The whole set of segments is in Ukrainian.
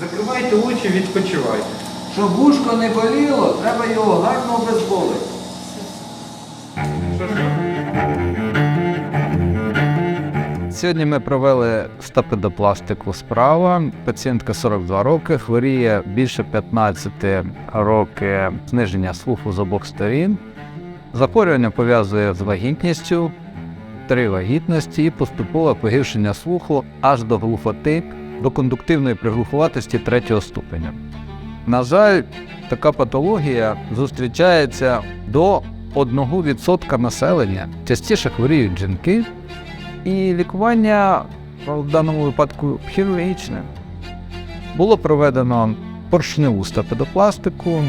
Закривайте очі, відпочивайте. Щоб вушко не боліло, треба його гарно обезболити. Сьогодні ми провели стапедопластику справа. Пацієнтка 42 роки, хворіє більше 15 років зниження слуху з обох сторін. Захворювання пов'язує з вагітністю, три вагітності і поступове погіршення слуху аж до глухоти, до кондуктивної приглухуватості третього ступеня. На жаль, така патологія зустрічається до 1% населення. Частіше хворіють жінки, і лікування в даному випадку хірургічне. Було проведено поршневу стапедопластику,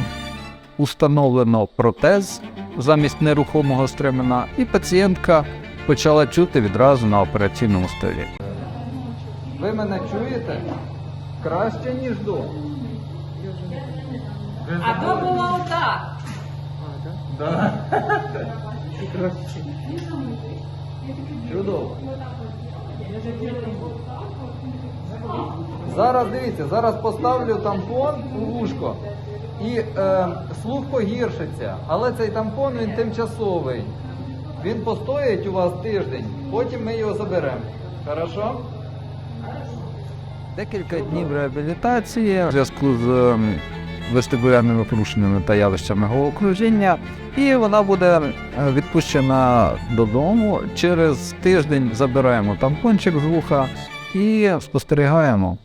установлено протез замість нерухомого стремена, і пацієнтка почала чути відразу на операційному столі. Ви мене чуєте? Краще, ніж до. А то було отак. Чудово. Зараз дивіться, зараз поставлю тампон у вушко і е, слух погіршиться. Але цей тампон він тимчасовий. Він постоїть у вас тиждень, потім ми його заберемо. Хорошо? Декілька днів реабілітації в зв'язку з ем, вестибулярними порушеннями та явищами головокружіння, і вона буде е, відпущена додому. Через тиждень забираємо тампончик з вуха і спостерігаємо.